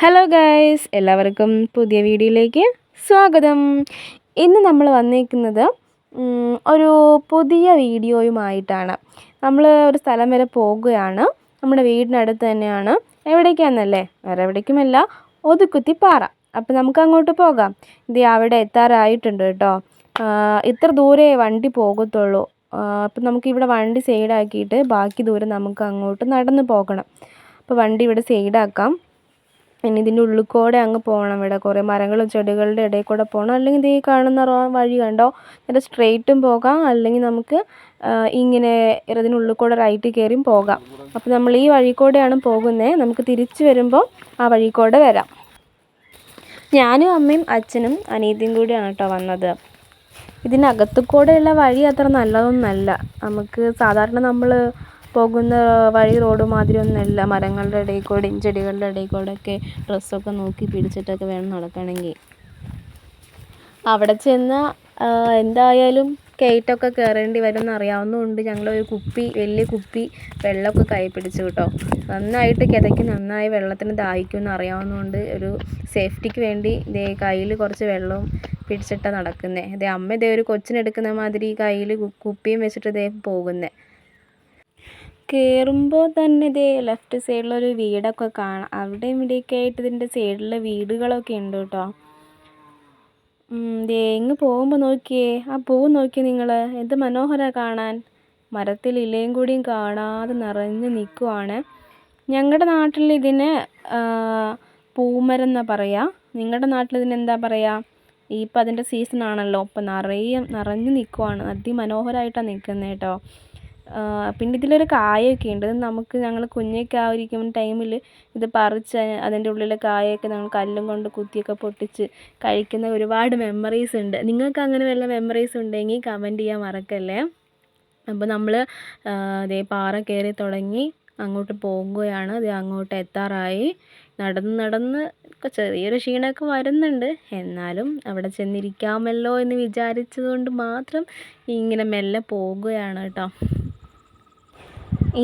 Hello guys എല്ലാവർക്കും പുതിയ വീഡിയോയിലേക്ക് സ്വാഗതം. ഇന്ന് നമ്മൾ വന്നിരിക്കുന്നത് ഒരു പുതിയ വീഡിയോയുമായിട്ടാണ്. നമ്മൾ ഒരു സ്ഥലം വരെ പോകുകയാണ്. നമ്മുടെ വീടിനടുത്ത് തന്നെയാണ്. എവിടേക്കാണെന്നല്ലേ വേറെ എവിടേക്കുമല്ല. ഒതുക്കുത്തി പാറ. അപ്പം നമുക്ക് അങ്ങോട്ട് പോകാം. ഇത് അവിടെ എത്താറായിട്ടുണ്ട് കേട്ടോ. ഇത്ര ദൂരെ വണ്ടി പോകത്തുള്ളൂ. അപ്പം നമുക്ക് ഇവിടെ വണ്ടി സൈഡാക്കിയിട്ട് ബാക്കി ദൂരം നമുക്ക് അങ്ങോട്ട് നടന്ന് പോകണം. അപ്പോൾ വണ്ടി ഇവിടെ സൈഡാക്കാം. പിന്നെ ഇതിന്റെ ഉള്ളിൽ കൂടെ അങ്ങ് പോകണം ഇവിടെ. കുറേ മരങ്ങളും ചെടികളുടെ ഇടയിൽ കൂടെ പോകണം. അല്ലെങ്കിൽ ഇത് ഈ കാണുന്ന റോ- വഴി കണ്ടോ? നേരെ സ്ട്രെയിറ്റും പോകാം. അല്ലെങ്കിൽ നമുക്ക് ഇങ്ങനെ ഇതിനുള്ളിൽ കൂടെ റൈറ്റ് കയറിയും പോകാം. അപ്പോൾ നമ്മൾ ഈ വഴി കൂടെയാണ് പോകുന്നത്. നമുക്ക് തിരിച്ചു വരുമ്പോൾ ആ വഴി കൂടെ വരാം. ഞാനും അമ്മയും അച്ഛനും അനിയത്തിയും കൂടിയാണ് കേട്ടോ വന്നത്. ഇതിനകത്തു കൂടെയുള്ള വഴി അത്ര നല്ലതൊന്നല്ല. നമുക്ക് സാധാരണ നമ്മൾ പോകുന്ന വഴി റോഡ് മാതിരി ഒന്നുമല്ല. മരങ്ങളുടെ ഇടയിൽ കൂടെയും ചെടികളുടെ ഇടയിൽ കൂടെ ഒക്കെ ഡ്രസ്സൊക്കെ നോക്കി പിടിച്ചിട്ടൊക്കെ വേണം നടക്കണമെങ്കിൽ. അവിടെ ചെന്ന് എന്തായാലും കയറ്റമൊക്കെ കയറേണ്ടി വരും എന്ന് അറിയാവുന്നതുകൊണ്ട് ഞങ്ങൾ ഒരു കുപ്പി വലിയ കുപ്പി വെള്ളമൊക്കെ കൈ പിടിച്ചു കേട്ടോ. നന്നായിട്ട് കിതയ്ക്ക് നന്നായി വെള്ളത്തിന് ദാഹിക്കുമെന്ന് അറിയാവുന്നതുകൊണ്ട് ഒരു സേഫ്റ്റിക്ക് വേണ്ടി ഇതേ കയ്യിൽ കുറച്ച് വെള്ളവും പിടിച്ചിട്ടാണ് നടക്കുന്നത്. ഇതേ അമ്മ ഇതേ ഒരു കൊച്ചിനെടുക്കുന്ന മാതിരി കയ്യിൽ കുപ്പിയും വെച്ചിട്ട് ഇതേ പോകുന്നത് കയറുമ്പോൾ തന്നെ ഇതേ ലെഫ്റ്റ് സൈഡിലൊരു വീടൊക്കെ കാണാം. അവിടെ ഇവിടെയൊക്കെ ആയിട്ട് ഇതിന്റെ സൈഡിൽ വീടുകളൊക്കെ ഉണ്ട് കേട്ടോ ദേ ഇങ്ങ് പോകുമ്പോൾ നോക്കിയേ. ആ പൂ നോക്കി നിങ്ങൾ എന്ത് മനോഹര കാണാൻ. മരത്തിൽ ഇലയും കൂടിയും കാണാതെ നിറഞ്ഞ് നിൽക്കുവാണ് ഞങ്ങളുടെ നാട്ടിൽ ഇതിന് പൂമരം എന്നാ പറയുക നിങ്ങളുടെ നാട്ടിൽ ഇതിന് എന്താ പറയുക ഈ ഇപ്പം അതിന്റെ സീസൺ ആണല്ലോ. ഇപ്പം നിറയെ നിറഞ്ഞ് നിൽക്കുവാണ് അതിമനോഹരമായിട്ടാണ് നിൽക്കുന്നത് കേട്ടോ പിന്നെ ഇതിലൊരു കായൊക്കെ ഉണ്ട്. നമുക്ക് ഞങ്ങൾ കുഞ്ഞൊക്കെ ആയിരിക്കുന്ന ടൈമിൽ ഇത് പറിച്ച് അതിന്റെ ഉള്ളിലെ കായൊക്കെ ഞങ്ങൾ കല്ലും കൊണ്ട് കുത്തിയൊക്കെ പൊട്ടിച്ച് കഴിക്കുന്ന ഒരുപാട് മെമ്മറീസ് ഉണ്ട്. നിങ്ങൾക്ക് അങ്ങനെ വല്ല മെമ്മറീസ് ഉണ്ടെങ്കിൽ കമന്റ് ചെയ്യാൻ മറക്കല്ലേ? അപ്പോൾ നമ്മൾ അതേ പാറ കയറി തുടങ്ങി അങ്ങോട്ട് പോകുകയാണ്. അത് അങ്ങോട്ട് എത്താറായി. നടന്ന് നടന്ന് ചെറിയൊരു ക്ഷീണമൊക്കെ വരുന്നുണ്ട്. എന്നാലും അവിടെ ചെന്നിരിക്കാമല്ലോ എന്ന് വിചാരിച്ചതുകൊണ്ട് മാത്രം ഇങ്ങനെ മെല്ലെ പോകുകയാണ് കേട്ടോ.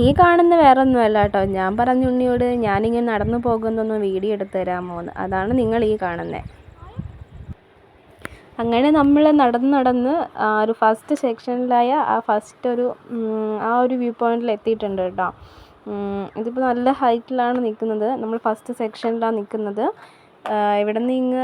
ഈ കാണുന്ന വേറെ ഒന്നുമല്ല കേട്ടോ. ഞാൻ പറഞ്ഞു ഉണ്ണിയോട് ഞാനിങ്ങനെ നടന്നു പോകുന്നൊന്ന് വീഡിയോ എടുത്തു തരാമോ? എന്ന്. അതാണ് നിങ്ങൾ ഈ കാണുന്നത് അങ്ങനെ നമ്മൾ നടന്ന് നടന്ന് ഒരു ഫസ്റ്റ് സെക്ഷനിലായ ആ ഫസ്റ്റ് ഒരു ആ ഒരു വ്യൂ പോയിന്റിൽ എത്തിയിട്ടുണ്ട് കേട്ടോ. ഇതിപ്പോൾ നല്ല ഹൈറ്റിലാണ് നിൽക്കുന്നത് നമ്മൾ ഫസ്റ്റ് സെക്ഷനിലാണ് നിൽക്കുന്നത് ഇവിടെ നിന്ന് ഇങ്ങ്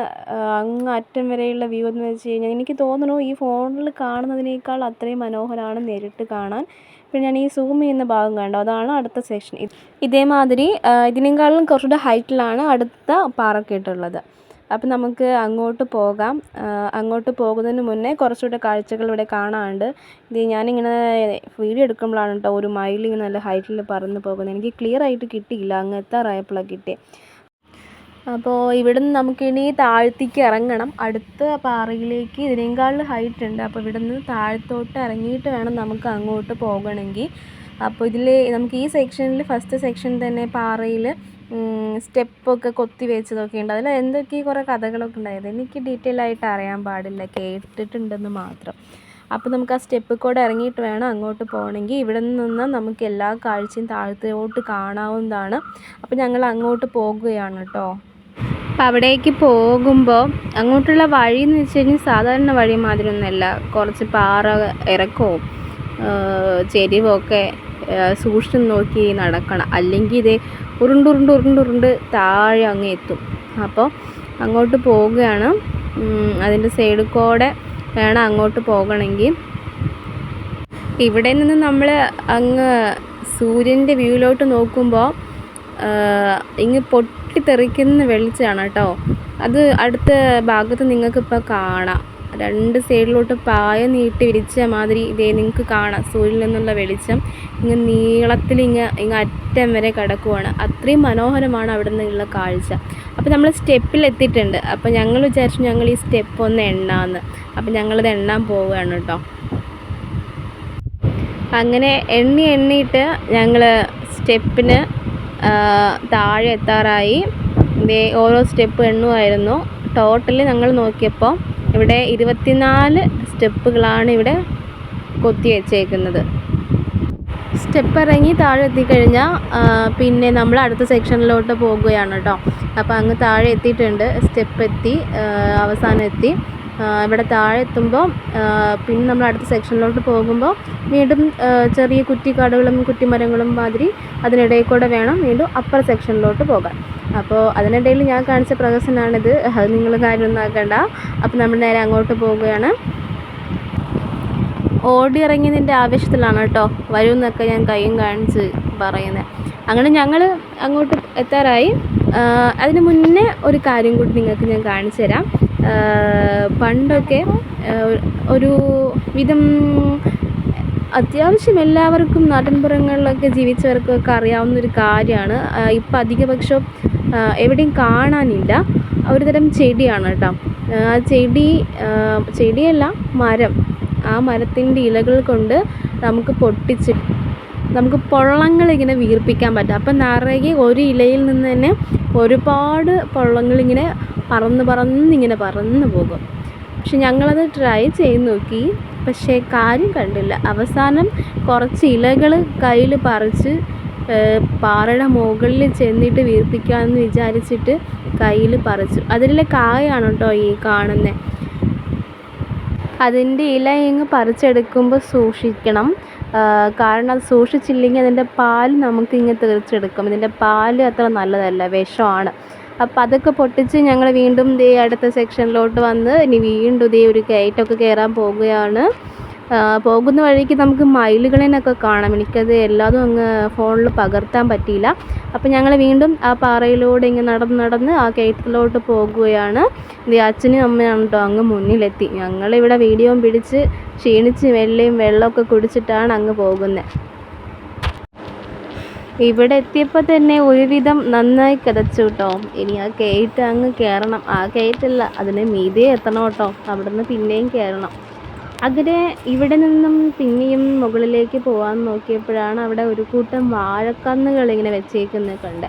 അങ്ങ് അറ്റം വരെയുള്ള വ്യൂ എന്ന് വെച്ച് കഴിഞ്ഞാൽ എനിക്ക് തോന്നുന്നു ഈ ഫോണിൽ കാണുന്നതിനേക്കാൾ അത്രയും മനോഹരമാണ് നേരിട്ട് കാണാൻ. പിന്നെ ഞാൻ ഈ സൂം ചെയ്യുന്ന ഭാഗം കണ്ടോ? അതാണ് അടുത്ത സെക്ഷൻ ഇതേമാതിരി ഇതിനേക്കാളും കുറച്ചുകൂടെ ഹൈറ്റിലാണ് അടുത്ത പാറക്കെട്ടുള്ളത് അപ്പം നമുക്ക് അങ്ങോട്ട് പോകാം. അങ്ങോട്ട് പോകുന്നതിന് മുന്നേ കുറച്ചുകൂടെ കാഴ്ചകൾ ഇവിടെ കാണാനുണ്ട്. ഇത് ഞാനിങ്ങനെ വീഡിയോ എടുക്കുമ്പോഴാണ് കേട്ടോ ഒരു മയിൽ ഇങ്ങനെ നല്ല ഹൈറ്റിൽ പറന്ന് പോകുന്നത്. എനിക്ക് ക്ലിയർ ആയിട്ട് കിട്ടിയില്ല. അങ്ങ് എത്താറായപ്പോഴാണ് കിട്ടിയത് അപ്പോൾ ഇവിടുന്ന് നമുക്കിനി താഴത്തേക്ക് ഇറങ്ങണം. അടുത്ത പാറയിലേക്ക് ഇതിനേക്കാളും ഹൈറ്റ് ഉണ്ട്. അപ്പോൾ ഇവിടുന്ന് താഴത്തോട്ട് ഇറങ്ങിയിട്ട് വേണം നമുക്ക് അങ്ങോട്ട് പോകണമെങ്കിൽ. അപ്പോൾ ഇതിൽ നമുക്ക് ഈ സെക്ഷനിൽ ഫസ്റ്റ് സെക്ഷൻ തന്നെ പാറയിൽ സ്റ്റെപ്പൊക്കെ കൊത്തി വെച്ചതൊക്കെ ഉണ്ട്. അതിൽ എന്തൊക്കെ കുറേ കഥകളൊക്കെ ഉണ്ടായത്? എനിക്ക് ഡീറ്റെയിൽ ആയിട്ട് അറിയാൻ പാടില്ല. കേട്ടിട്ടുണ്ടെന്ന് മാത്രം. അപ്പോൾ നമുക്ക് ആ സ്റ്റെപ്പ് കൂടെ ഇറങ്ങിയിട്ട് വേണം അങ്ങോട്ട് പോകണമെങ്കിൽ. ഇവിടെ നിന്ന് നമുക്ക് എല്ലാ കാഴ്ചയും താഴത്തോട്ട് കാണാവുന്നതാണ്. അപ്പോൾ ഞങ്ങൾ അങ്ങോട്ട് പോകുകയാണ് കേട്ടോ. അപ്പം അവിടേക്ക് പോകുമ്പോൾ അങ്ങോട്ടുള്ള വഴി എന്ന് വെച്ച് കഴിഞ്ഞാൽ സാധാരണ വഴി മാതിരി ഒന്നുമല്ല കുറച്ച് പാറ ഇറക്കവും ചെരിവൊക്കെ സൂക്ഷിച്ചു നോക്കി നടക്കണം. അല്ലെങ്കിൽ ഇത് ഉരുണ്ടുരുണ്ട് ഉരുണ്ടുരുണ്ട് താഴെ അങ്ങ് എത്തും. അപ്പോൾ അങ്ങോട്ട് പോവുകയാണ്. അതിന്റെ സൈഡിൽ കൂടെ വേണം അങ്ങോട്ട് പോകണമെങ്കിൽ. ഇവിടെ നിന്ന് നമ്മൾ അങ്ങ് സൂര്യന്റെ വ്യൂവിലോട്ട് നോക്കുമ്പോൾ ഇങ്ങ് പൊട്ടിത്തെറിക്കുന്ന വെളിച്ചമാണ് കേട്ടോ. അത് അടുത്ത ഭാഗത്ത് നിങ്ങൾക്ക് ഇപ്പോൾ കാണാം. രണ്ട് സൈഡിലോട്ട് പായ നീട്ടി വിരിച്ച മാതിരി ഇതേ നിങ്ങൾക്ക് കാണാം. സൂര്യനിൽ നിന്നുള്ള വെളിച്ചം ഇങ്ങ് നീളത്തിൽ ഇങ്ങ് ഇങ്ങ് അറ്റം വരെ കിടക്കുവാണ്. അത്രയും മനോഹരമാണ് അവിടെ നിന്നുള്ള കാഴ്ച. അപ്പോൾ നമ്മൾ സ്റ്റെപ്പിൽ എത്തിയിട്ടുണ്ട്. അപ്പോൾ ഞങ്ങൾ വിചാരിച്ചു ഞങ്ങൾ ഈ സ്റ്റെപ്പ് ഒന്ന് എണ്ണാമെന്ന് അപ്പോൾ ഞങ്ങളിത് എണ്ണാൻ പോവുകയാണ് കേട്ടോ. അങ്ങനെ എണ്ണി എണ്ണിയിട്ട് ഞങ്ങൾ സ്റ്റെപ്പിന് താഴെ എത്താറായി. ദേ ഓരോ സ്റ്റെപ്പ് എണ്ണുമായിരുന്നു. ടോട്ടൽ ഞങ്ങൾ നോക്കിയപ്പോൾ ഇവിടെ ഇരുപത്തിനാല് സ്റ്റെപ്പുകളാണ് ഇവിടെ കൊത്തി വെച്ചേക്കുന്നത്. സ്റ്റെപ്പ് ഇറങ്ങി താഴെ എത്തിക്കഴിഞ്ഞാൽ പിന്നെ നമ്മൾ അടുത്ത സെക്ഷനിലോട്ട് പോകുകയാണ് കേട്ടോ. അപ്പോൾ അങ്ങ് താഴെ എത്തിയിട്ടുണ്ട്. സ്റ്റെപ്പ് എത്തി അവസാനം എത്തി. ഇവിടെ താഴെ എത്തുമ്പോൾ പിന്നെ നമ്മൾ അടുത്ത സെക്ഷനിലോട്ട് പോകുമ്പോൾ വീണ്ടും ചെറിയ കുറ്റിക്കാടുകളും കുറ്റിമരങ്ങളും മാതിരി അതിനിടയിൽ കൂടെ വേണം വീണ്ടും അപ്പർ സെക്ഷനിലോട്ട് പോകാൻ. അപ്പോൾ അതിനിടയിൽ ഞാൻ കാണിച്ച പ്രദർശനമാണിത് അത് നിങ്ങൾ കാര്യമൊന്നും ആക്കണ്ട. അപ്പോൾ നമ്മൾ നേരെ അങ്ങോട്ട് പോവുകയാണ്. ഓടി ഇറങ്ങിയതിന്റെ ആവേശത്തിലാണ് കേട്ടോ. വരുമെന്നൊക്കെ ഞാൻ കൈയും കാണിച്ച് പറയുന്നത്. അങ്ങനെ ഞങ്ങൾ അങ്ങോട്ട് എത്താറായി. അതിന് മുന്നേ ഒരു കാര്യം കൂടി നിങ്ങൾക്ക് ഞാൻ കാണിച്ചു തരാം. പണ്ടൊക്കെ ഒരു വിധം അത്യാവശ്യം എല്ലാവർക്കും നാട്ടിൻപുറങ്ങളിലൊക്കെ ജീവിച്ചവർക്കൊക്കെ അറിയാവുന്നൊരു കാര്യമാണ്. ഇപ്പം അധികപക്ഷം എവിടെയും കാണാനില്ല. ഒരു തരം ചെടിയാണ് കേട്ടോ. ആ ചെടി ചെടിയല്ല മരം. ആ മരത്തിന്റെ ഇലകൾ കൊണ്ട് നമുക്ക് പൊട്ടിച്ച് നമുക്ക് പൊള്ളങ്ങൾ ഇങ്ങനെ വീർപ്പിക്കാൻ പറ്റും. അപ്പം നിറയെ ഒരു ഇലയിൽ നിന്ന് തന്നെ ഒരുപാട് പൊള്ളങ്ങളിങ്ങനെ പറന്ന് ഇങ്ങനെ പറന്ന് പോകും. പക്ഷെ ഞങ്ങളത് ട്രൈ ചെയ്ത് നോക്കി. പക്ഷേ കാര്യം കണ്ടില്ല. അവസാനം കുറച്ച് ഇലകൾ കയ്യിൽ പറിച്ച് പാറയുടെ മുകളിൽ ചെന്നിട്ട് വീർപ്പിക്കാമെന്ന് വിചാരിച്ചിട്ട് കയ്യിൽ പറിച്ചു. അതിലെ കായാണ് കേട്ടോ ഈ കാണുന്നത് അതിന്റെ ഇല ഇങ്ങ് പറിച്ചെടുക്കുമ്പോൾ സൂക്ഷിക്കണം. കാരണം അത് സൂക്ഷിച്ചില്ലെങ്കിൽ അതിന്റെ പാൽ നമുക്ക് ഇങ്ങ് തീർച്ചെടുക്കും ഇതിന്റെ പാൽ അത്ര നല്ലതല്ല. വിഷമാണ്. അപ്പോൾ അതൊക്കെ പൊട്ടിച്ച് ഞങ്ങൾ വീണ്ടും ദേ അടുത്ത സെക്ഷനിലോട്ട് വന്ന് ഇനി വീണ്ടും ദേ ഒരു കയറ്റമൊക്കെ കയറാൻ പോവുകയാണ്. പോകുന്ന വഴിക്ക് നമുക്ക് മയിലുകളിനൊക്കെ കാണാം. എനിക്കത് എല്ലാതും അങ്ങ് ഫോണിൽ പകർത്താൻ പറ്റിയില്ല. അപ്പോൾ ഞങ്ങൾ വീണ്ടും ആ പാറയിലൂടെ ഇങ്ങനെ നടന്ന് നടന്ന് ആ കയറ്റത്തിലോട്ട് പോകുകയാണ്. അച്ഛനും അമ്മയാണ് കേട്ടോ അങ്ങ് മുന്നിലെത്തി. ഞങ്ങളിവിടെ വീഡിയോ പിടിച്ച് ക്ഷീണിച്ച് വെള്ളയും വെള്ളമൊക്കെ കുടിച്ചിട്ടാണ് അങ്ങ് പോകുന്നത് ഇവിടെ എത്തിയപ്പോൾ തന്നെ ഒരുവിധം നന്നായി കിതച്ചു കേട്ടോ ഇനി ആ കയറ്റ് അങ്ങ് കയറണം ആ കയറ്റല്ല അതിന് മീതെ എത്തണം കേട്ടോ അവിടുന്ന് പിന്നെയും കയറണം അങ്ങനെ ഇവിടെ നിന്നും പിന്നെയും മുകളിലേക്ക് പോകാൻ നോക്കിയപ്പോഴാണ് അവിടെ ഒരു കൂട്ടം വാഴക്കന്നുകൾ ഇങ്ങനെ വെച്ചേക്കുന്നത് കണ്ട്.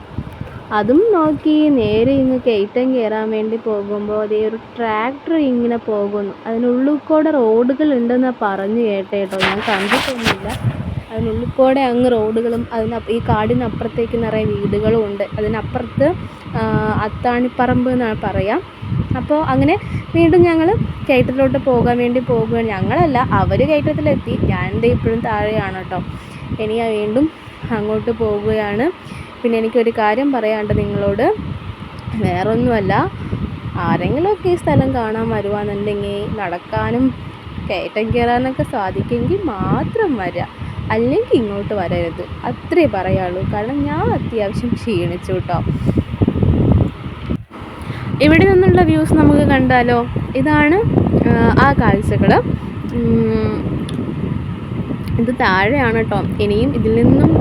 അതും നോക്കി നേരെ ഇങ്ങ് കയറ്റം കയറാൻ വേണ്ടി പോകുമ്പോൾ അതേ ഒരു ട്രാക്ടർ ഇങ്ങനെ പോകുന്നു. അതിനുള്ളിൽ കൂടെ റോഡുകൾ ഉണ്ടെന്ന് പറഞ്ഞു കേട്ടേട്ടോ ഞാൻ കണ്ടിട്ടൊന്നുമില്ല. അതിനുള്ളിൽ കൂടെ അങ്ങ് റോഡുകളും അതിന് ഈ കാടിനപ്പുറത്തേക്ക് നിറയെ വീടുകളും ഉണ്ട്. അതിനപ്പുറത്ത് അത്താണിപ്പറമ്പ് എന്നാണ് പറയാം. അപ്പോൾ അങ്ങനെ വീണ്ടും ഞങ്ങൾ കയറ്റത്തിലോട്ട് പോകാൻ വേണ്ടി പോകുകയാണ് ഞങ്ങളല്ല അവർ കയറ്റത്തിലെത്തി. ഞാൻ ഇപ്പോഴും താഴെയാണ് കേട്ടോ. ഇനി വീണ്ടും അങ്ങോട്ട് പോവുകയാണ് പിന്നെ എനിക്കൊരു കാര്യം പറയാണ്ട് നിങ്ങളോട്. വേറൊന്നുമല്ല ആരെങ്കിലുമൊക്കെ ഈ സ്ഥലം കാണാൻ വരുവാന്നുണ്ടെങ്കിൽ നടക്കാനും കയറ്റം കയറാനൊക്കെ സാധിക്കുമെങ്കിൽ മാത്രം വരിക അല്ലെങ്കിൽ ഇങ്ങോട്ട് വരരുത്. അത്രേ പറയാനുള്ളൂ. കാരണം ഞാൻ അത്യാവശ്യം ക്ഷീണിച്ചു കേട്ടോ. ഇവിടെ നിന്നുള്ള വ്യൂസ് നമുക്ക് കണ്ടാലോ? ഇതാണ് ആ, കാഴ്ചകൾ ഇത് താഴെയാണ് കേട്ടോ. ഇനിയും ഇതിൽ നിന്നും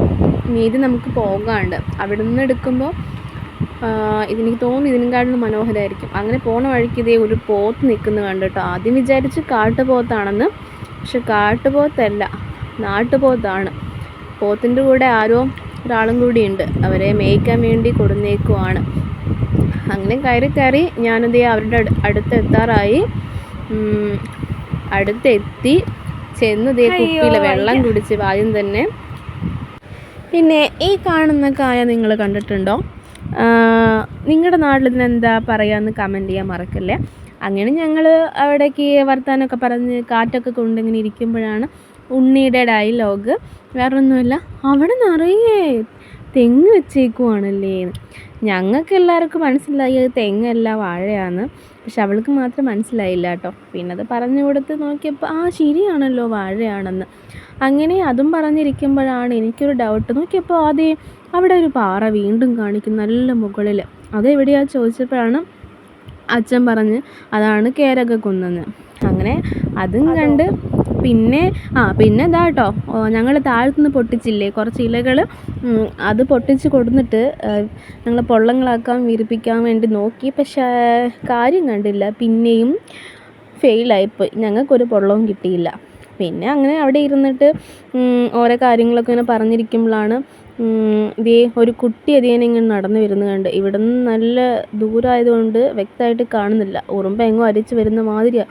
മീതി നമുക്ക് പോകാണ്ട്. അവിടെ നിന്ന് എടുക്കുമ്പോൾ ഇതെനിക്ക് തോന്നുന്നു ഇതിനെക്കാട്ടിലും മനോഹരമായിരിക്കും അങ്ങനെ പോണ വഴിക്ക് ഇതേ ഒരു പോത്ത് നിൽക്കുന്നത് കണ്ടു കേട്ടോ. ആദ്യം വിചാരിച്ച് കാട്ടുപോത്താണെന്ന്. പക്ഷെ കാട്ടുപോത്തല്ല. നാട്ടുപോത്താണ്. പോത്തിന്റെ കൂടെ ആരോ ഒരാളും കൂടിയുണ്ട്. അവരെ മേയ്ക്കാൻ വേണ്ടി കൊടുന്നേക്കുവാണ്. അങ്ങനെ കയറി കയറി ഞാനത് അവരുടെ അടു- അടുത്ത് എത്താറായി അടുത്തെത്തി. ചെന്ന് ദേ കുപ്പിയിൽ വെള്ളം കുടിച്ച് ആദ്യം തന്നെ. പിന്നെ ഈ കാണുന്ന കായ നിങ്ങൾ കണ്ടിട്ടുണ്ടോ? നിങ്ങളുടെ നാട്ടിൽ ഇതിനെന്താ പറയാന്ന് കമന്റ് ചെയ്യാൻ മറക്കല്ലേ? അങ്ങനെ ഞങ്ങൾ അവിടേക്ക് വർത്താനമൊക്കെ പറഞ്ഞ് കാറ്റൊക്കെ കൊണ്ടിങ്ങനെ ഇരിക്കുമ്പോഴാണ് ഉണ്ണിയുടെ ഡയലോഗ്. വേറൊന്നുമില്ല. അവിടെ നിറയെ തെങ്ങ് വെച്ചേക്കുവാണല്ലേ ഞങ്ങൾക്ക് എല്ലാവർക്കും മനസ്സിലായി അത് തെങ്ങല്ല വാഴയാണ്. പക്ഷെ അവൾക്ക് മാത്രം മനസ്സിലായില്ല കേട്ടോ. പിന്നെ അത് പറഞ്ഞു കൊടുത്ത് നോക്കിയപ്പോൾ ആ ശരിയാണല്ലോ വാഴയാണെന്ന്. അങ്ങനെ അതും പറഞ്ഞിരിക്കുമ്പോഴാണ് എനിക്കൊരു ഡൗട്ട് നോക്കിയപ്പോൾ അതേ അവിടെ ഒരു പാറ വീണ്ടും കാണിക്കും നല്ല മുകളിൽ അതെവിടെയാ ചോദിച്ചപ്പോഴാണ് അച്ഛൻ പറഞ്ഞ് അതാണ് കേരക കുന്നെന്ന് അങ്ങനെ അതും കണ്ട് പിന്നെ ആ പിന്നെ ഇതാ കേട്ടോ ഞങ്ങൾ താഴ്ത്തുനിന്ന് പൊട്ടിച്ചില്ലേ? കുറച്ച് ഇലകൾ അത് പൊട്ടിച്ച് കൊടുന്നിട്ട് ഞങ്ങൾ പൊള്ളങ്ങളാക്കാൻ വീരിപ്പിക്കാൻ വേണ്ടി നോക്കി. പക്ഷേ കാര്യം കണ്ടില്ല. പിന്നെയും ഫെയിലായിപ്പോയി ഞങ്ങൾക്കൊരു പൊള്ളവും കിട്ടിയില്ല. പിന്നെ അങ്ങനെ അവിടെ ഇരുന്നിട്ട് ഓരോ കാര്യങ്ങളൊക്കെ ഇങ്ങനെ പറഞ്ഞിരിക്കുമ്പോഴാണ് ഇതേ ഒരു കുട്ടി അതിനെ ഇങ്ങനെ നടന്നു വരുന്നത് കണ്ട്. ഇവിടെ നിന്ന് നല്ല ദൂരമായതുകൊണ്ട് വ്യക്തമായിട്ട് കാണുന്നില്ല. ഉറുമ്പ് എങ്ങോ അരിച്ച് വരുന്ന മാതിരിയാണ്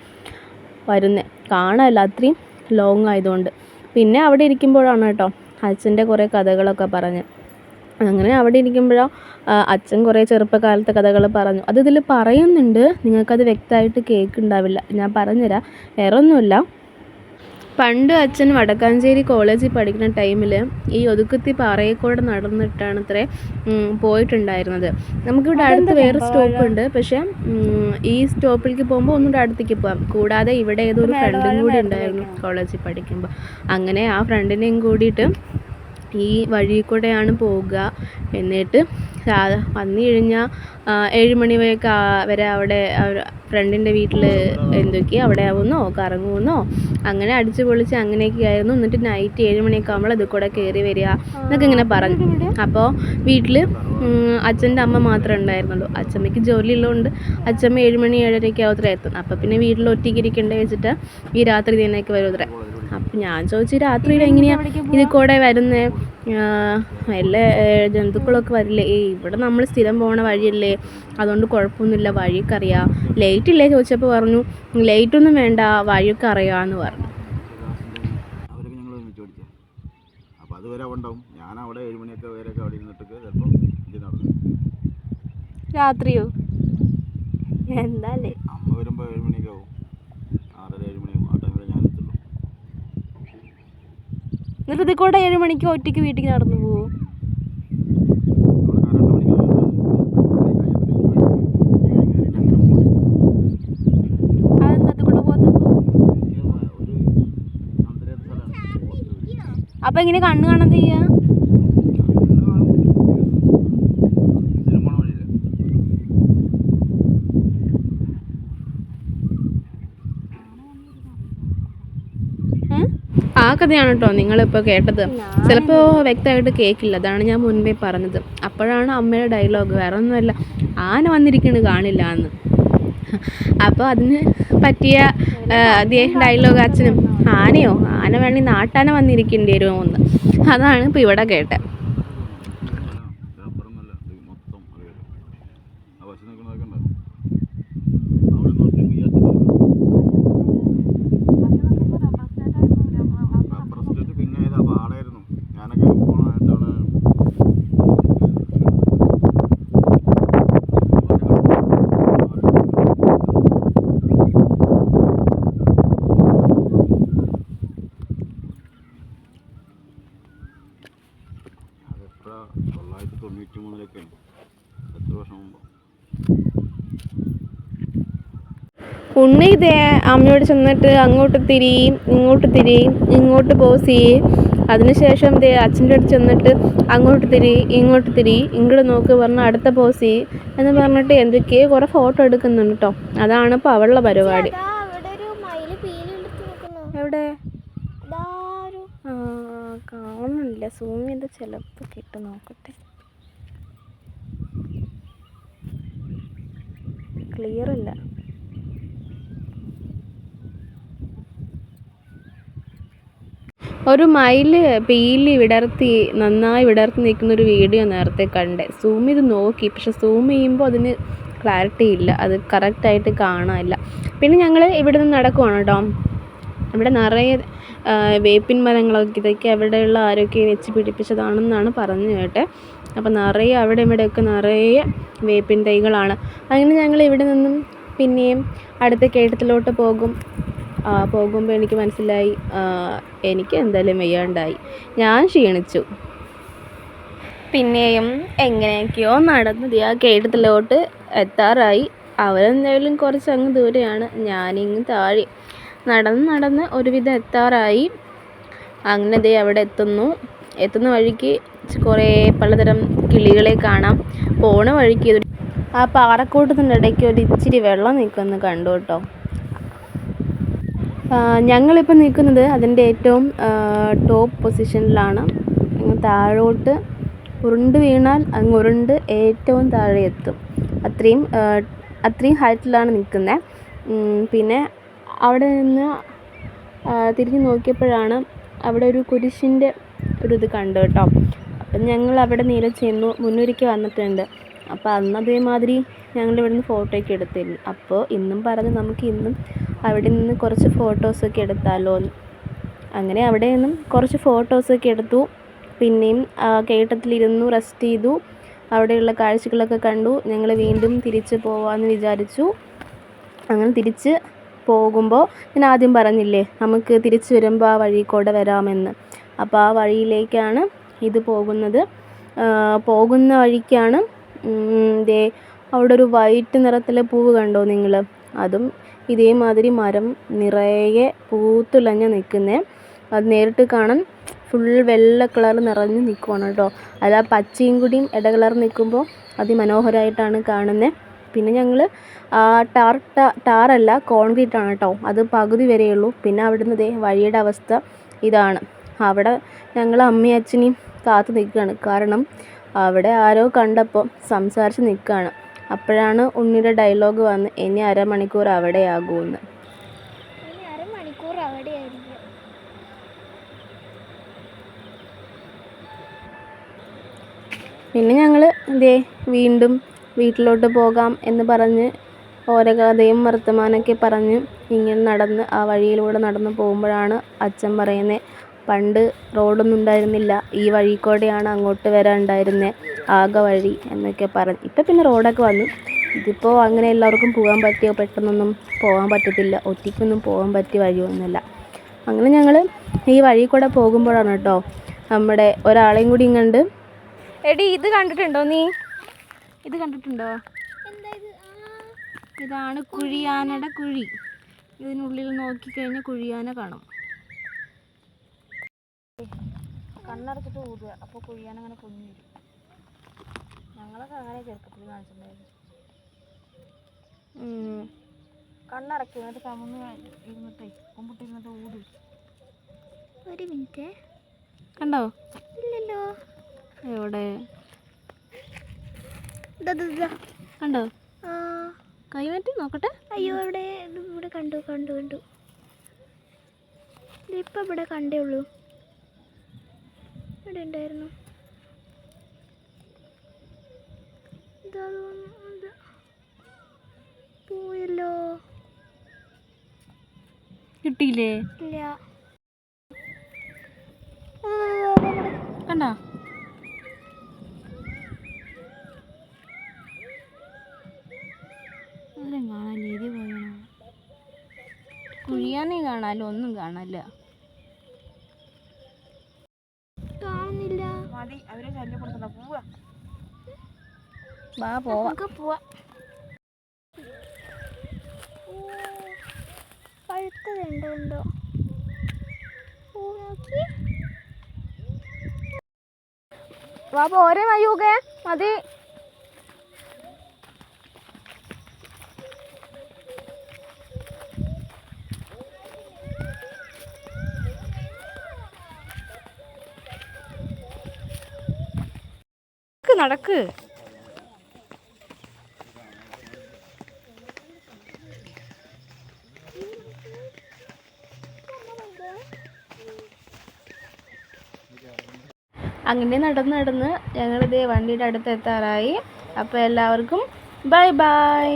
വരുന്നത് കാണാമല്ല അത്രയും ലോങ് ആയതുകൊണ്ട്. പിന്നെ അവിടെ ഇരിക്കുമ്പോഴാണ് കേട്ടോ അച്ഛന്റെ കുറേ കഥകളൊക്കെ പറഞ്ഞ്. അങ്ങനെ അവിടെ ഇരിക്കുമ്പോഴോ അച്ഛൻ കുറേ ചെറുപ്പകാലത്തെ കഥകൾ പറഞ്ഞു. അത് ഇതിൽ പറയുന്നുണ്ട്. നിങ്ങൾക്കത് വ്യക്തമായിട്ട് കേൾക്കുന്നുണ്ടാവില്ല. ഞാൻ പറഞ്ഞുതരാം. വേറെ ഒന്നുമില്ല പണ്ട് അച്ഛൻ വടക്കാഞ്ചേരി കോളേജിൽ പഠിക്കുന്ന ടൈമിൽ ഈ ഒതുക്കുത്തി പാറയെക്കൂടെ നടന്നിട്ടാണ് അത്രേ പോയിട്ടുണ്ടായിരുന്നത്. നമുക്കിവിടെ അടുത്ത് വേറെ സ്റ്റോപ്പ് ഉണ്ട് പക്ഷേ ഈ സ്റ്റോപ്പിലേക്ക് പോകുമ്പോൾ ഒന്നുകൂടെ അടുത്തേക്ക് പോകാം കൂടാതെ ഇവിടെ ഏതോ ഒരു ഫ്രണ്ടും കൂടി ഉണ്ടായിരുന്നു കോളേജിൽ പഠിക്കുമ്പോൾ. അങ്ങനെ ആ ഫ്രണ്ടിനെയും കൂടിയിട്ട് ഈ വഴി കൂടെയാണ് പോവുക. എന്നിട്ട് വന്നു കഴിഞ്ഞാൽ ഏഴ് മണി വരെയൊക്കെ വരെ അവിടെ ഫ്രണ്ടിന്റെ വീട്ടിൽ എന്തൊക്കെയോ അവിടെ ആവുന്നോ കറങ്ങുമെന്നോ അങ്ങനെ അടിച്ചു പൊളിച്ച് അങ്ങനെയൊക്കെ ആയിരുന്നു. എന്നിട്ട് നൈറ്റ് ഏഴ് മണിയൊക്കെ ആകുമ്പോൾ ഇത് കൂടെ കയറി വരിക എന്നൊക്കെ ഇങ്ങനെ പറഞ്ഞു. അപ്പോൾ വീട്ടിൽ അച്ഛന്റെ അമ്മ മാത്രമേ ഉണ്ടായിരുന്നുള്ളൂ. അച്ഛമ്മയ്ക്ക് ജോലി ഉള്ളതുകൊണ്ട് അച്ഛമ്മ ഏഴ് മണി ഏഴരയ്ക്ക് ആവത്രേ എത്തുന്നു അപ്പോൾ പിന്നെ വീട്ടിൽ ഒറ്റയ്ക്ക് ഇരിക്കേണ്ടത് വെച്ചിട്ട് ഈ രാത്രി തന്നെയൊക്കെ വരും അത്രേ അപ്പം ഞാൻ ചോദിച്ചു രാത്രിയിൽ എങ്ങനെയാ? ഇതിൽ കൂടെ വരുന്നത് എല്ലാ ജന്തുക്കളൊക്കെ വരില്ലേ? ഏയ് ഇവിടെ നമ്മൾ സ്ഥിരം പോണ വഴിയല്ലേ. അതുകൊണ്ട് കുഴപ്പമൊന്നുമില്ല. വഴിയൊക്കെ അറിയാം. ലൈറ്റ് ഇല്ലേ? ചോദിച്ചപ്പോൾ പറഞ്ഞു ലൈറ്റൊന്നും ഒന്നും വേണ്ട. വഴിയൊക്കെ അറിയാമെന്ന് പറഞ്ഞു. അവരൊക്കെ ഞങ്ങൾ ഒരുമിച്ച് പഠിച്ചത് അപ്പോൾ അതുവരെ ഉണ്ടാവും. ഞാൻ അവിടെ ഏഴ് മണിയൊക്കെ വരെയൊക്കെ അവിടെ ഇരുന്നിട്ടൊക്കെ ചിലപ്പോൾ ഇത് നടന്നു രാത്രിയോ? എന്താല്ലേ അമ്മ വരുമ്പോൾ ഏഴ് മണിയൊക്കെ ആവും ആറര ഏഴ് മണിയാവും ആ ടൈമിൽ ഞാൻ എത്തുള്ളൂ എന്നിട്ട് ഇതിൽ കൂടെ ഏഴ് മണിക്ക് ഒറ്റയ്ക്ക് വീട്ടിൽ നടന്നു പോവും? ഇത് അപ്പം എങ്ങനെ കണ്ണ് കാണാൻ ചെയ്യാ സിനിമ വഴിയില്ല ഏ? ആ കഥയാണ് കേട്ടോ നിങ്ങളിപ്പോൾ കേട്ടത്. ചിലപ്പോൾ വ്യക്തമായിട്ട് കേൾക്കില്ല അതാണ് ഞാൻ മുൻപേ പറഞ്ഞത്. അപ്പോഴാണ് അമ്മയുടെ ഡയലോഗ്. വേറെ ഒന്നുമല്ല ആന വന്നിരിക്കുന്നത് കാണില്ല എന്ന്. അപ്പോൾ അതിന് പറ്റിയ ഡയലോഗ് അച്ഛനും ആനയോ? ആന വേണമെങ്കിൽ നാട്ടാന വന്നിരിക്കേണ്ടി വരുമോ എന്ന്. അതാണ് ഇപ്പോൾ ഇവിടെ കേട്ടത്. ഉണ്ണി ഇതേ അമ്മയോട് ചെന്നിട്ട് അങ്ങോട്ട് തിരി ഇങ്ങോട്ട് തിരി ഇങ്ങോട്ട് പോസ്. ചെയ്യും അതിനുശേഷം ദേ അച്ഛന്റെ അടുത്ത് ചെന്നിട്ട് അങ്ങോട്ട് തിരി ഇങ്ങോട്ട് തിരി ഇങ്ങോട്ട് നോക്ക് പറഞ്ഞ് അടുത്ത പോസ് ചെയ്യും എന്ന് പറഞ്ഞിട്ട് എന്തൊക്കെയോ കുറേ ഫോട്ടോ എടുക്കുന്നുണ്ട് കേട്ടോ അതാണ് ഇപ്പോൾ അവളുടെ പരിപാടി. എവിടെ? കാണുന്നില്ല. സൂം ചെയ്ത് ചിലപ്പോൾ കിട്ടും നോക്കട്ടെ. ക്ലിയർ അല്ല ഒരു മയിൽ പീലി വിടർത്തി നന്നായി വിടർത്തി നിൽക്കുന്ന ഒരു വീഡിയോ നേരത്തെ കണ്ടേ. സൂം ചെയ്ത് നോക്കി. പക്ഷെ സൂം ചെയ്യുമ്പോൾ അതിന് ക്ലാരിറ്റി ഇല്ല. അത് കറക്റ്റായിട്ട് കാണാനില്ല. പിന്നെ ഞങ്ങൾ ഇവിടെ നിന്ന് നടക്കുവാണ് കേട്ടോ. ഇവിടെ നിറയെ വേപ്പിൻ മരങ്ങളൊക്കെ ഇതൊക്കെ അവിടെയുള്ള ആരൊക്കെ വെച്ച് പിടിപ്പിച്ചതാണെന്നാണ് പറഞ്ഞു കേട്ടെ. അപ്പോൾ നിറയെ അവിടെ ഇവിടെയൊക്കെ നിറയെ വേപ്പിൻ തൈകളാണ്. അങ്ങനെ ഞങ്ങൾ ഇവിടെ നിന്നും പിന്നെയും അടുത്ത കേട്ടത്തിലോട്ട് പോകും. പോകുമ്പോൾ എനിക്ക് മനസ്സിലായി എനിക്ക് എന്തായാലും വയ്യാണ്ടായി. ഞാൻ ക്ഷീണിച്ചു. പിന്നെയും എങ്ങനെയൊക്കെയോ നടന്നത് ആ കേട്ടത്തിലോട്ട് എത്താറായി. അവരെന്തായാലും കുറച്ച് അങ്ങ് ദൂരെയാണ്. ഞാനിങ്ങ് താഴെ നടന്ന് നടന്ന് ഒരുവിധം എത്താറായി. അങ്ങനെ ദേ അവിടെ എത്തുന്നു. എത്തുന്ന വഴിക്ക് കുറേ പലതരം കിളികളെ കാണാം. പോണ വഴിക്ക് ആ പാറക്കൂട്ടത്തിന്റെ ഇടയ്ക്ക് ഒരു ഇച്ചിരി വെള്ളം നിൽക്കുന്നത് കണ്ടു കേട്ടോ. ഞങ്ങളിപ്പോൾ നിൽക്കുന്നത് അതിന്റെ ഏറ്റവും ടോപ്പ് പൊസിഷനിലാണ് താഴോട്ട് ഉരുണ്ട് വീണാൽ അങ്ങ് ഉരുണ്ട് ഏറ്റവും താഴെ എത്തും. അത്രയും അത്രയും ഹൈറ്റിലാണ് നിൽക്കുന്നത് പിന്നെ അവിടെ നിന്ന് തിരിഞ്ഞു നോക്കിയപ്പോഴാണ് അവിടെ ഒരു കുരിശിന്റെ ഒരു ഇത് കണ്ടു കേട്ടോ. അപ്പം ഞങ്ങൾ അവിടെ നീല ചെന്നു മുന്നൊരിക്കൽ വന്നിട്ടുണ്ട്. അപ്പോൾ അന്ന് അതേമാതിരി ഞങ്ങൾ ഇവിടുന്ന് ഫോട്ടോയൊക്കെ എടുത്തിരുന്നു. അപ്പോൾ ഇന്നും പറഞ്ഞ് നമുക്ക് ഇന്നും അവിടെ നിന്ന് കുറച്ച് ഫോട്ടോസൊക്കെ എടുത്താലോ അങ്ങനെ അവിടെ നിന്നും കുറച്ച് ഫോട്ടോസൊക്കെ എടുത്തു. പിന്നെയും കേട്ടത്തിലിരുന്നു റെസ്റ്റ് ചെയ്തു. അവിടെയുള്ള കാഴ്ചകളൊക്കെ കണ്ടു. ഞങ്ങൾ വീണ്ടും തിരിച്ച് പോവാമെന്ന് വിചാരിച്ചു. അങ്ങനെ തിരിച്ച് പോകുമ്പോൾ ഞാൻ ആദ്യം പറഞ്ഞില്ലേ നമുക്ക് തിരിച്ച് വരുമ്പോൾ ആ വഴി കൂടെ വരാമെന്ന്. അപ്പോൾ ആ വഴിയിലേക്കാണ് ഇത് പോകുന്നത്. പോകുന്ന വഴിക്കാണ് ദേ അവിടെ ഒരു വൈറ്റ് നിറത്തിലെ പൂവ് കണ്ടോ നിങ്ങൾ അതും ഇതേമാതിരി മരം നിറയെ പൂത്തുലഞ്ഞ് നിൽക്കുന്നേ അത് നേരിട്ട് കാണാൻ ഫുൾ വെള്ള കളർ നിറഞ്ഞ് നിൽക്കുവാണ് കേട്ടോ. അത് ആ പച്ചയും കൂടിയും ഇടകലർ നിൽക്കുമ്പോൾ അതിമനോഹരമായിട്ടാണ് കാണുന്നത് പിന്നെ ഞങ്ങൾ ടാർ ടാറല്ല കോൺക്രീറ്റ് ആണ് കേട്ടോ. അത് പകുതി വരെയുള്ളൂ പിന്നെ അവിടുന്ന് ദേ വഴിയുടെ അവസ്ഥ ഇതാണ്. അവിടെ ഞങ്ങൾ അമ്മയും അച്ഛനെയും കാത്തു നിൽക്കുകയാണ്. കാരണം അവിടെ ആരോ കണ്ടപ്പോൾ സംസാരിച്ച് നിൽക്കുകയാണ്. അപ്പോഴാണ് ഉണ്ണിയുടെ ഡയലോഗ് വന്ന് ഇനി അരമണിക്കൂർ അവിടെയാകുമെന്ന് അരമണിക്കൂർ പിന്നെ ഞങ്ങൾ ഇതേ വീണ്ടും വീട്ടിലോട്ട് പോകാം എന്ന് പറഞ്ഞ് ഓരോ കഥയും വർത്തമാനമൊക്കെ പറഞ്ഞ് ഇങ്ങനെ നടന്ന് ആ വഴിയിലൂടെ നടന്ന് പോകുമ്പോഴാണ് അച്ഛൻ പറയുന്നത് പണ്ട് റോഡൊന്നും ഉണ്ടായിരുന്നില്ല. ഈ വഴി കൂടെയാണ് അങ്ങോട്ട് വരാൻ ഉണ്ടായിരുന്നത് ആകെ വഴി എന്നൊക്കെ പറഞ്ഞു ഇപ്പം പിന്നെ റോഡൊക്കെ വന്നു. ഇതിപ്പോൾ അങ്ങനെ എല്ലാവർക്കും പോകാൻ പറ്റിയോ? പെട്ടെന്നൊന്നും പോകാൻ പറ്റത്തില്ല. ഒറ്റയ്ക്കൊന്നും പോകാൻ പറ്റിയ വഴിയൊന്നുമില്ല. അങ്ങനെ ഞങ്ങൾ ഈ വഴി കൂടെ പോകുമ്പോഴാണ് കേട്ടോ നമ്മുടെ ഒരാളെയും കൂടി കണ്ട് എടി ഇത് കണ്ടിട്ടുണ്ടോ നീ? ഇത് കണ്ടിട്ടുണ്ടോ? ഇതാണ് കുഴിയാനയുടെ കുഴി. ഇതിനുള്ളിൽ നോക്കിക്കഴിഞ്ഞാൽ കുഴിയാന കാണും. കണ്ണടച്ചിട്ട് ഊതുക. അപ്പോൾ കുഴിയാന അങ്ങനെ പൊങ്ങി വരും. ഞങ്ങളൊക്കെ അങ്ങനെ ചെറുപ്പത്തിൽ കാണിച്ചിട്ടുണ്ടായിരുന്നു. കണ്ണടക്കി എന്നിട്ട് കമന്ന് ഇരുന്നിട്ടേ കൊമ്പിട്ട് ഇരുന്നിട്ട് ഊതും ഒരു മിനിറ്റ്. കണ്ടോ? ഇല്ലല്ലോ. എവിടെ? ദാ, ദാ, ദാ. കണ്ടോ? ആ. കൈമാറ്റി നോക്കട്ടെ. അയ്യോ അവിടെ ഇവിടെ കണ്ടു കണ്ടു കണ്ടു. ഇതിപ്പോൾ ഇവിടെ കണ്ടേ ഉള്ളൂ. ഇവിടെ ഉണ്ടായിരുന്നു. പോയല്ലോ. കിട്ടിയില്ലേ? ഇല്ല. കണ്ടോ? കാണാൻ രീതി പോയണോ കുഴിയാനേ കാണാലോ? ഒന്നും കാണാല്ല കാണുന്നില്ല മതി അവരെ ശല്യപ്പെടുത്തണ്ട പോവാ. വാ പോവാ. പോവാം. പഴുത്തതുണ്ടോ ഉണ്ടോ പൂ നോക്കി. വാ പോരെ മയൂകെ മതി. നടക്ക്. അങ്ങനെ നടന്ന് നടന്ന് ഞങ്ങളിതേ വണ്ടിയുടെ അടുത്ത് എത്താറായി. അപ്പോൾ എല്ലാവർക്കും ബൈ ബൈ.